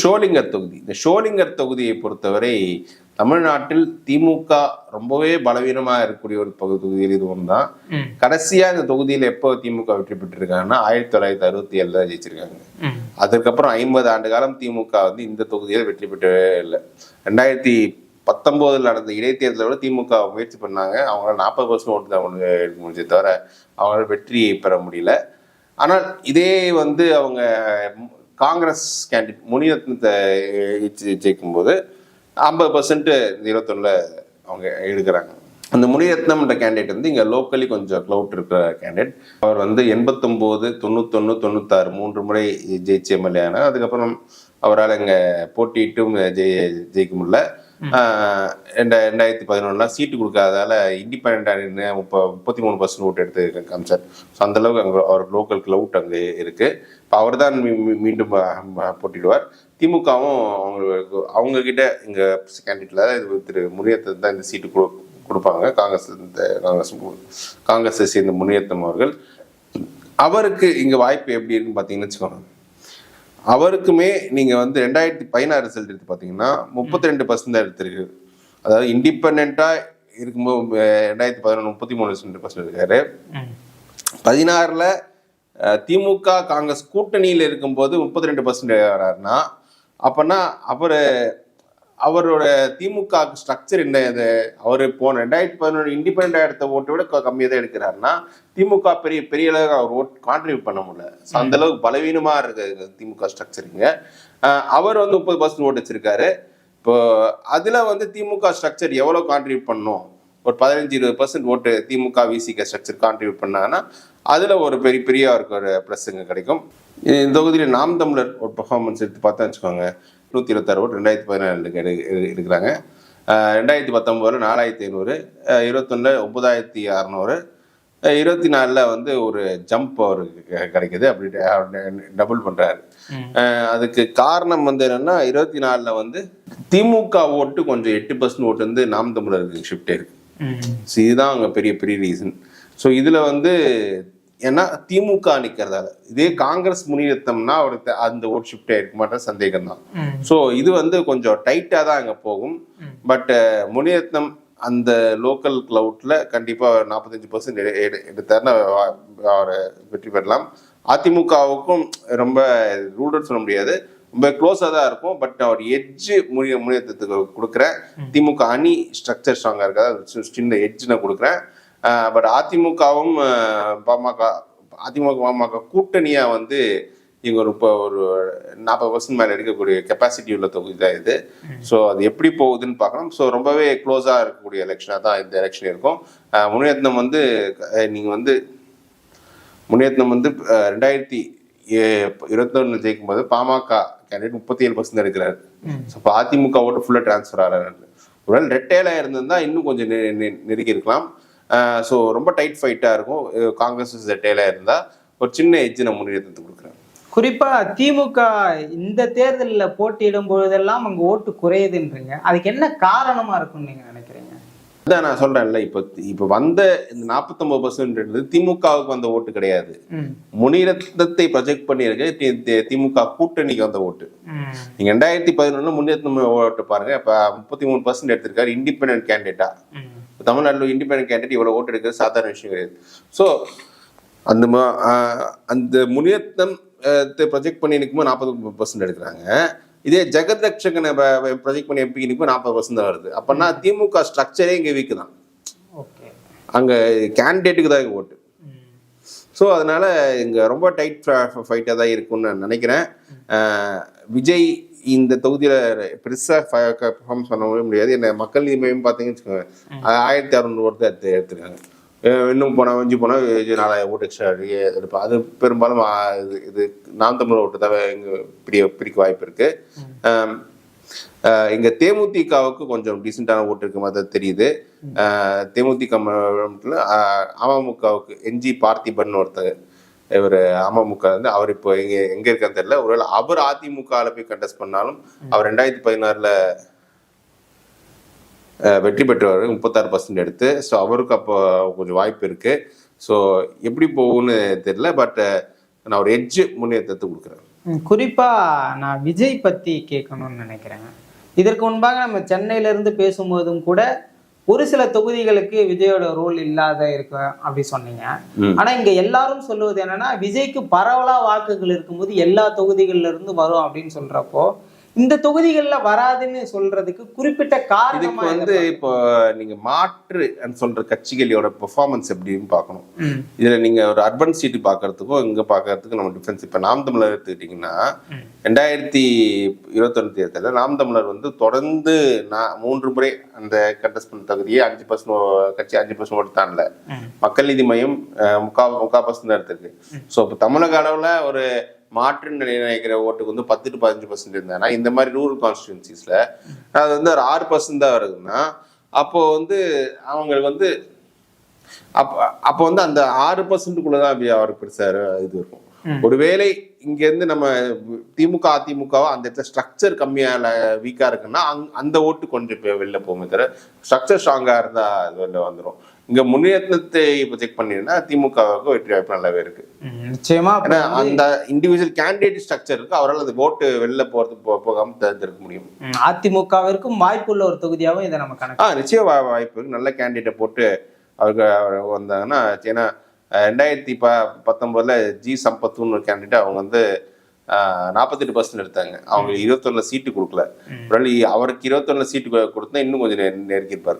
ஷோலிங்கர் தொகுதி. இந்த ஷோலிங்கர் தொகுதியை பொறுத்தவரை தமிழ்நாட்டில் திமுக ரொம்பவே பலவீனமா இருக்கக்கூடிய ஒரு தொகுதியில் இது ஒன்று தான். கடைசியா இந்த தொகுதியில் எப்போ திமுக வெற்றி பெற்றிருக்காங்கன்னா ஆயிரத்தி தொள்ளாயிரத்தி அறுபத்தி ஏழுல ஜெயிச்சிருக்காங்க. அதுக்கப்புறம் ஐம்பது ஆண்டு காலம் திமுக வந்து இந்த தொகுதியில் வெற்றி பெற்றவே இல்லை. ரெண்டாயிரத்தி பத்தொன்பதுல நடந்த இடைத்தேர்தலை விட திமுக முயற்சி பண்ணாங்க. அவங்களால நாற்பது பர்சன்ட் ஓட்டு தான் அவங்க எடுக்க முடிஞ்சே தவிர அவங்களால வெற்றியை பெற முடியல. ஆனால் இதே வந்து அவங்க காங்கிரஸ் கேண்டிடேட் முனிரத்னத்தை ஜெ- ஜெயிக்கும் போது ஐம்பது பர்சன்ட் இருபத்தொன்னில் அவங்க எடுக்கிறாங்க. அந்த முனிரத்னம்ன்ற கேண்டிடேட் வந்து இங்கே லோக்கலி கொஞ்சம் க்ளவுட் இருக்கிற கேண்டிடேட் அவர் வந்து எண்பத்தொம்போது தொண்ணூத்தொன்று தொண்ணூத்தாறு மூன்று முறை ஜெயிச்சு எம்எல்ஏ ஆனார். அதுக்கப்புறம் அவரால் இங்கே போட்டியிட்டும் ஜெய ஜெயிக்க முடியல. ரெண்டாயிரத்தி பதினொன்றுல சீட்டு கொடுக்காததால இண்டிபெண்டாக நின்று முப்ப முப்பத்தி மூணு பர்சன்ட் ஓட்டு எடுத்து காமிச்சார். ஸோ அந்தளவுக்கு அங்கே அவர் லோக்கல் க்ளவுட் அங்கே இருக்குது இப்போ அவர் தான் மீண்டும் ஆஹ் போட்டியிடுவார். திமுகவும் அவங்களுக்கு அவங்க கிட்ட இங்கே கேண்டிடேட்ல இது திரு முனியத்தன் தான் இந்த சீட்டு கொடு கொடுப்பாங்க. காங்கிரஸ் இந்த காங்கிரஸ் காங்கிரஸை சேர்ந்த முனியத்தம் அவர்கள். அவருக்கு இங்கே வாய்ப்பு எப்படி இருக்குன்னு பார்த்தீங்கன்னு வச்சுக்கோங்க. அவருக்குமே நீங்கள் வந்து ரெண்டாயிரத்தி பதினாறு ரிசல்ட் எடுத்து பார்த்தீங்கன்னா முப்பத்தி ரெண்டு பர்சன்ட் தான் எடுத்திருக்கு. அதாவது இண்டிபெண்ட்டாக இருக்கும்போது ரெண்டாயிரத்தி பதினொன்று முப்பத்தி மூணு பர்சன்ட் இருக்காரு. பதினாறுல திமுக காங்கிரஸ் கூட்டணியில் இருக்கும்போது முப்பத்தி ரெண்டு பர்சன்ட் வராருன்னா அப்பனா அவர் அவரோட திமுக ஸ்ட்ரக்சர் என்ன இது? அவர் போன ரெண்டாயிரத்தி பதினொன்று இண்டிபெண்டாக எடுத்த ஓட்டை விட கம்மியாக தான் எடுக்கிறாருன்னா திமுக பெரிய பெரிய அளவுக்கு அவர் ஓட் கான்ட்ரிபியூட் பண்ண முடியல. So, அந்த அளவுக்கு பலவீனமா இருக்கு திமுக ஸ்ட்ரக்சரிங்க அவர் வந்து முப்பது பர்சன்ட் ஓட்டு வச்சிருக்காரு. இப்போ அதுல வந்து திமுக ஸ்ட்ரக்சர் எவ்வளவு கான்ட்ரிபியூட் பண்ணும்? ஒரு பதினஞ்சு இருபது பர்சன்ட் ஓட்டு திமுக விசிக ஸ்ட்ரக்சர் கான்ட்ரிபியூட் பண்ணாங்கன்னா அதுல ஒரு பெரிய பெரிய அவருக்கு ஒரு ப்ளஸ்ஸுங்க கிடைக்கும். இந்த தொகுதியில் நாம் தமிழர் ஒரு பெர்ஃபார்மன்ஸ் எடுத்து பார்த்தா வச்சுக்கோங்க நூற்றி இருபத்தாறு ஓட்டு ரெண்டாயிரத்தி பதினேழுக்கு எடு எடு- எடுக்கிறாங்க. ரெண்டாயிரத்தி பத்தொம்போதில் நாலாயிரத்தி ஐநூறு ஒன்பதாயிரத்தி ஒம்பதாயிரத்தி அறநூறு இருபத்தி நாலில் வந்து ஒரு ஜம்ப் அவருக்கு கிடைக்குது அப்படி டபுள் பண்ணுறாரு அதுக்கு காரணம் வந்து என்னன்னா இருபத்தி நாலில் வந்து திமுக ஓட்டு கொஞ்சம் எட்டு பர்சன்ட் ஓட்டு வந்து நாம் தமிழருக்கு ஷிஃப்ட் இருக்கு ம். ஸோ இதுதான் அங்கே பெரிய பெரிய ரீசன் ஸோ இதில் வந்து ஏன்னா திமுக நிற்கிறதால இதே காங்கிரஸ் முன்னிறுத்தம்னா அவருக்கு அந்த ஓட் ஷிஃப்ட் ஆயிருக்க. மாட்டேன் சந்தேகம் தான். ஸோ இது வந்து கொஞ்சம் டைட்டாக தான் அங்கே போகும். பட் முனிரத்னம் அந்த லோக்கல் கிளவுட்ல கண்டிப்பாக நாற்பத்தஞ்சு பர்சன்ட் எடுத்தாருன்னா அவரை வெற்றி பெறலாம். அதிமுகவுக்கும் ரொம்ப ரூல்டர் சொல்ல முடியாது. ரொம்ப க்ளோஸாக தான் இருக்கும். பட் அவர் எட்ஜு முனிய முனியத்துக்கு கொடுக்குறேன். திமுக அணி ஸ்ட்ரக்சர் ஸ்ட்ராங்காக இருக்காது சின்ன எட்ஜ் நான் கொடுக்குறேன். பட் அதிமுகவும் பாமக அதிமுக பாமக கூட்டணியா வந்து இங்க ஒரு இப்போ ஒரு நாற்பது பர்சன்ட் மேலே எடுக்கக்கூடிய கெப்பாசிட்டி உள்ள தொகுதி தான் இது. ஸோ அது எப்படி போகுதுன்னு பார்க்கலாம் ஸோ ரொம்பவே க்ளோஸாக இருக்கக்கூடிய எலெக்ஷனாக தான் இந்த எலெக்ஷன் இருக்கும். அஹ் முனிரத்னம் வந்து அஹ் நீங்க வந்து முனிரத்னம் வந்து ரெண்டாயிரத்தி இருபத்தொன்னு ஜெயிக்கும் போது பாமக கேண்டிடேட் முப்பத்தி ஏழு பர்சன்ட் எடுக்கிறாரு. ஸோ இப்போ அதிமுக ஓட்டு ஃபுல்லாக ட்ரான்ஸ்ஃபர் ஆகிறாரு ஒருவேளை ரெட்டையில இருந்திருந்தா இன்னும் கொஞ்சம் நெ- நெருக்கி இருக்கலாம் ஸோ ரொம்ப டைட் ஃபைட்டாக இருக்கும். காங்கிரஸ் ரெட்டையில இருந்தால் ஒரு சின்ன எஜ்ஜு நான் முன்னிறுத்தத்து கொடுக்குறேன். குறிப்பா திமுக இந்த தேர்தல்ல போட்டியிடும் பொழுதெல்லாம் அங்க ஓட்டு குறையுதுன்றீங்க. அதுக்கு என்ன காரணமா இருக்கும்னு நீங்க நினைக்கிறீங்க? அதான் நான் சொல்றேன்ல இப்போ இப்போ வந்த இந்த நாற்பத்தொம்பது பர்சன்ட் திமுகவுக்கு வந்த ஓட்டு கிடையாது ம். முனிரத்னத்தை ப்ரொஜெக்ட் பண்ணியிருக்கு திமுக கூட்டணிக்கு வந்த ஓட்டு. நீங்க ரெண்டாயிரத்தி பதினொன்று முனிரத்னம் ஓட்டு பாருங்க இப்போ முப்பத்தி மூணு பர்சன்ட் எடுத்திருக்காரு இண்டிபெண்டன்ட் கேண்டிடேட்டா. தமிழ்நாட்டில் இண்டிபெண்டன்ட் கேண்டிடேட் இவ்வளவு ஓட்டு எடுக்கிறது சாதாரண விஷயம் கிடையாது ஸோ அந்த அந்த முனியத்தம் ப்ரொஜெக்ட் பண்ணி நிற்கும்போது நாற்பது பர்சன்ட் எடுக்கிறாங்க இதே ஜெகத் ரட்சகனை ப்ரொஜெக்ட் பண்ணி எப்படி நிற்கும் நாற்பது பர்சன்ட் தான் வருது. அப்போனா திமுக ஸ்ட்ரக்சரே இங்கே வீக்கு தான். அங்கே கேண்டிடேட்டுக்கு தான் இங்கே ஓட்டு. ஸோ அதனால இங்கே ரொம்ப டைட் ஃபைட்டாக தான் இருக்கும்னு நான் நினைக்கிறேன். விஜய் இந்த தொகுதியில் பெருசாக பெர்ஃபார்மன்ஸ் பண்ண முடியாது. என்ன மக்கள் நீதி மையம் பார்த்தீங்கன்னு வச்சுக்கோங்க. ஆயிரத்தி அறநூறு எடுத்து எடுத்துருக்காங்க. இன்னும் போனால் வஞ்சி போனால் நாலாயிரம் ஓட்டு எக்ஸ்ட்ரா எடுப்போம் அது பெரும்பாலும் இது இது நாம் தமிழ் ஓட்டு தான் இங்கே பிரிய பிரிக்க வாய்ப்பு இருக்குது இங்க தேமுதிகவுக்கு கொஞ்சம் டீசெண்டான ஓட்டு இருக்க மாதிரி தான் தெரியுது. தேமுதிக அமமுகவுக்கு என்ஜி பார்த்திபன் ஒருத்தர் இவர் அமமுக வந்து அவர் இப்போ எங்க எங்க இருக்கான்னு தெரியல. ஒருவேளை அவர் அதிமுகவில் போய் கண்டெஸ்ட் பண்ணாலும் அவர் ரெண்டாயிரத்தி பதினாறுல வெற்றி பெற்றவர் முப்பத்தாறு பர்சன்ட் எடுத்து ஸோ அவருக்கு அப்போ கொஞ்சம் வாய்ப்பு இருக்கு. ஸோ எப்படி போகும்னு தெரியல பட் நான் ஒரு எட்ஜ் முன்னேற்றத்தை கொடுக்குறேன். ம், குறிப்பா நான் விஜய் பத்தி கேட்கணும்னு நினைக்கிறேன். இதற்கு முன்பாக நம்ம சென்னையில இருந்து பேசும்போதும் கூட ஒரு சில தொகுதிகளுக்கு விஜயோட ரோல் இல்லாத இருக்கு அப்படி சொன்னீங்க. ஆனா இங்க எல்லாரும் சொல்லுவது என்னன்னா விஜய்க்கு பரவலா வாக்குகள் இருக்கும்போது எல்லா தொகுதிகள்ல இருந்து வரும் அப்படின்னு சொல்றப்போ இந்த தொகுதிகள்ல வராதுன்னு சொல்றதுக்கு குறிப்பிட்ட காரணமா வந்து இப்போ நீங்க மாற்று சொல்ற கட்சிகளோட பெர்ஃபார்மன்ஸ் எப்படின்னு பார்க்கணும். இதுல நீங்க ஒரு அர்பன் சீட்டு பார்க்கறதுக்கும் இங்க பார்க்கறதுக்கும் நம்ம டிஃபரன்ஸ் இப்ப நாம் தமிழர் எடுத்துக்கிட்டீங்கன்னா ரெண்டாயிரத்தி இருபத்தொன்னு தேர்தலில் நாம் தமிழர் வந்து தொடர்ந்து நான் மூன்று முறை அந்த கண்டஸ்ட் பண்ண தகுதியை அஞ்சு பர்சன்ட் கட்சி அஞ்சு பர்சன்ட் ம். மக்கள் நீதி மையம் முக்கா முக்கா பர்சன்ட் எடுத்திருக்கு. ஸோ இப்போ தமிழக அளவுல ஒரு மாற்று நினைக்கிற ஓட்டுக்கு வந்து பத்து டு பதினஞ்சு பர்சன்ட் இருந்தாங்கன்னா இந்த மாதிரி ரூரல் கான்ஸ்டியூன்சிஸ்ல அது வந்து ஒரு ஆறு பர்சன்ட் தான் வருதுன்னா அப்போ வந்து அவங்களுக்கு வந்து அப்போ அப்போ வந்து அந்த ஆறு பர்சன்ட்டுக்குள்ள தான் அவருக்கு பெருசா இது இருக்கும். ஒருவேளை இங்க இருந்து நம்ம திமுக அதிமுகவா அந்த இடத்துல ஸ்ட்ரக்சர் கம்மியா வீக்கா இருக்குன்னா அங்க- அந்த ஓட்டு கொஞ்சம் வெளில போகுமே தவிர ஸ்ட்ரக்சர் ஸ்ட்ராங்கா இருந்தா அது வெளில வந்துரும். இங்க முன்னேற்றத்தை இப்போ செக் பண்ணிருந்தா திமுகவுக்கு வெற்றி வாய்ப்பு நல்லாவே இருக்கு. நிச்சயமா. அந்த இண்டிவிஜுவல் கேண்டிடேட் ஸ்ட்ரக்சர் இருக்கு அவரால் அந்த ஓட்டு வெளில போறது போ- போகாம தேர்ந்தெடுக்க முடியும். அதிமுகவிற்கும் வாய்ப்புள்ள ஒரு தொகுதியாவும் இதை நம்ம கணக்கு ஆ நிச்சயம் வாய்ப்பு இருக்கு. நல்ல கேண்டிடேட்டை போட்டு அவருக்கு அவர் வந்தாங்கன்னா ஏன்னா ரெண்டாயிரத்தி ப பத்தொன்பதுல ஜி சம்பத்துன்னு ஒரு கேண்டிடேட் அவங்க வந்து நாற்பத்தெட்டு பர்சன்ட் எடுத்தாங்க. அவங்க இருபத்தொன்னுல சீட்டு கொடுக்கல. ஒருவேளை அவருக்கு இருபத்தொன்னுல சீட்டு கொடுத்தா இன்னும் கொஞ்சம் நெருக்கியிருப்பாரு.